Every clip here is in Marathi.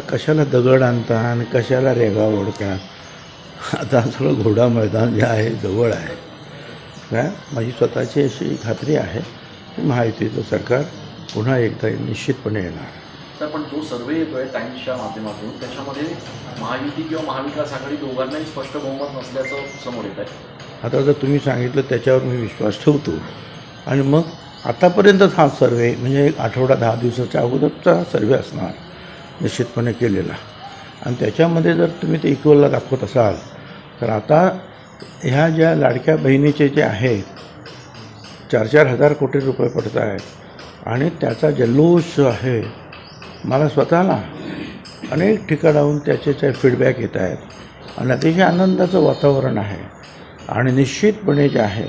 कशाला दगड आणता आणि कशाला रेगा ओढता? आता सगळं घोडा मैदान जे आहे जवळ आहे. काय माझी स्वतःची अशी खात्री आहे. की महायुतीचं सरकार पुन्हा एकदा निश्चितपणे येणार. तर पण जो सर्वे येतोय टाइम्सच्या माध्यमातून त्याच्यामध्ये महायुती किंवा महाविकास आघाडी दोघांनाही स्पष्ट बहुमत नसल्याचं समोर येत आहे आता जर तुम्ही सांगितलं त्याच्यावर मी विश्वास ठेवतो. आणि मग आतापर्यंतच हा सर्वे म्हणजे एक आठवडा दहा दिवसाच्या अगोदरचा सर्वे असणार. निश्चितपणे केलेला. आणि त्याच्यामध्ये जर तुम्ही ते इक्वलला दाखवत असाल तर आता ह्या ज्या लाडक्या बहिणीचे जे आहेत चार चार हजार कोटी रुपये पडत आहेत. आणि त्याचा जल्लोष जो आहे मला स्वतःला अनेक ठिकाणाहून त्याचे जे फीडबॅक येत आहेत. आणि अतिशय आनंदाचं वातावरण आहे. आणि निश्चितपणे जे आहे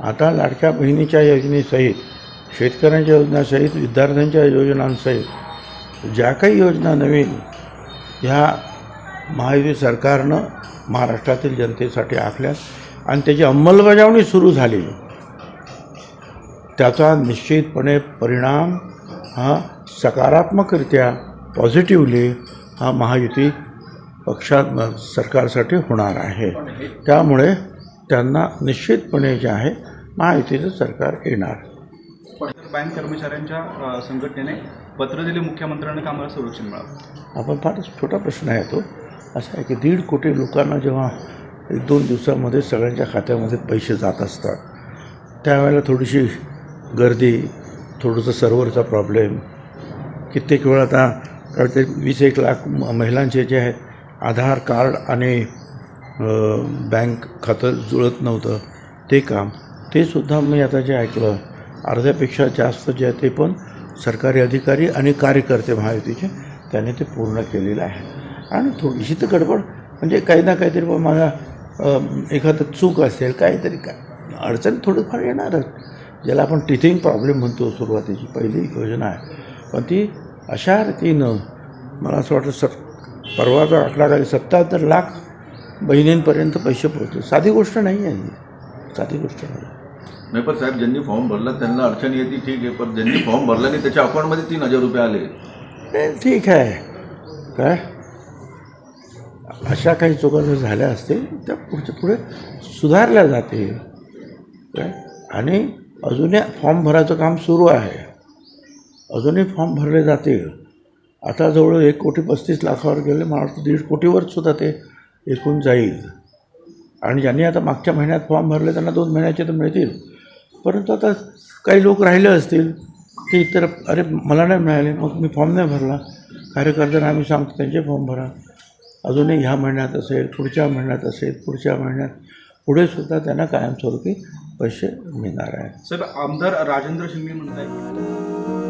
आता लाडक्या बहिणीच्या योजनेसहित शेतकऱ्यांच्या योजनासहित विद्यार्थ्यांच्या योजनांसहित ज्या काही योजना नवीन ह्या महायुती सरकारनं महाराष्ट्रातील जनतेसाठी आखल्यात आणि त्याची अंमलबजावणी सुरू झाली. त्याचा निश्चितपणे परिणाम हा सकारात्मकरित्या पॉझिटिव्हली हा महायुती पक्षात सरकारसाठी होणार आहे. त्यामुळे त्यांना निश्चितपणे जे आहे महायुतीचं सरकार येणार. बँक कर्मचाऱ्यांच्या संघटनेने पत्र दिले मुख्यमंत्र्यांना का आम्हाला संरक्षण मिळावं आपण फारच छोटा प्रश्न आहे तो. असा आहे की दीड कोटी लोकांना जेव्हा एक दोन दिवसामध्ये सगळ्यांच्या खात्यामध्ये पैसे जात असतात त्यावेळेला थोडीशी गर्दी थोडंसं सर्व्हरचा प्रॉब्लेम कित्येक वेळा आता ते वीस एक लाख म- महिलांचे जे आहेत आधार कार्ड आणि बँक खातं जुळत नव्हतं ते काम ते सुद्धा मी आता जे ऐकलं अर्ध्यापेक्षा जास्त जे आहे ते पण सरकारी अधिकारी आणि कार्यकर्ते महायुतीचे त्यांनी ते पूर्ण केलेलं आहे. आणि थोडीशी तर गडबड म्हणजे काही ना काहीतरी पण माझा एखादं चूक असेल काहीतरी काय अडचण थोडंफार येणारच. ज्याला आपण टिथिंग प्रॉब्लेम म्हणतो सुरुवातीची पहिली योजना आहे. पण ती अशा रीतीनं मला असं वाटतं सत परवाचा आकडा काही सत्याहत्तर लाख बहिणींपर्यंत पैसे पोहोचले. साधी गोष्ट नाही आहे ही. साधी गोष्ट नाही नाही पण साहेब ज्यांनी फॉर्म भरला त्यांना अडचण येते ठीक आहे पण ज्यांनी फॉर्म भरला नाही त्याच्या अकाउंटमध्ये तीन हजार रुपये आले. ते ठीक आहे. काय? अशा काही चुका जर झाल्या असतील त्या पुढच्या पुढे सुधारल्या जाते काय? आणि अजूनही फॉर्म भरायचं काम सुरू आहे. अजूनही फॉर्म भरले जातील. आता जवळ एक कोटी पस्तीस लाखावर गेले मला वाटतं दीड कोटीवर सुद्धा ते एकूण जाईल. आणि ज्यांनी आता मागच्या महिन्यात फॉर्म भरले त्यांना दोन महिन्याचे तर मिळतील. परंतु आता काही लोक राहिले असतील ते इतर अरे मला नाही मिळाले मग मी फॉर्म नाही भरला. कार्यकर्त्यांना आम्ही सांगतो त्यांचे फॉर्म भरा. अजूनही ह्या महिन्यात असेल पुढच्या महिन्यात असेल पुढच्या महिन्यात. पुढे सुद्धा त्यांना कायमस्वरूपी पैसे मिळणार आहे साहेब आमदार राजेंद्र शिंदे म्हणत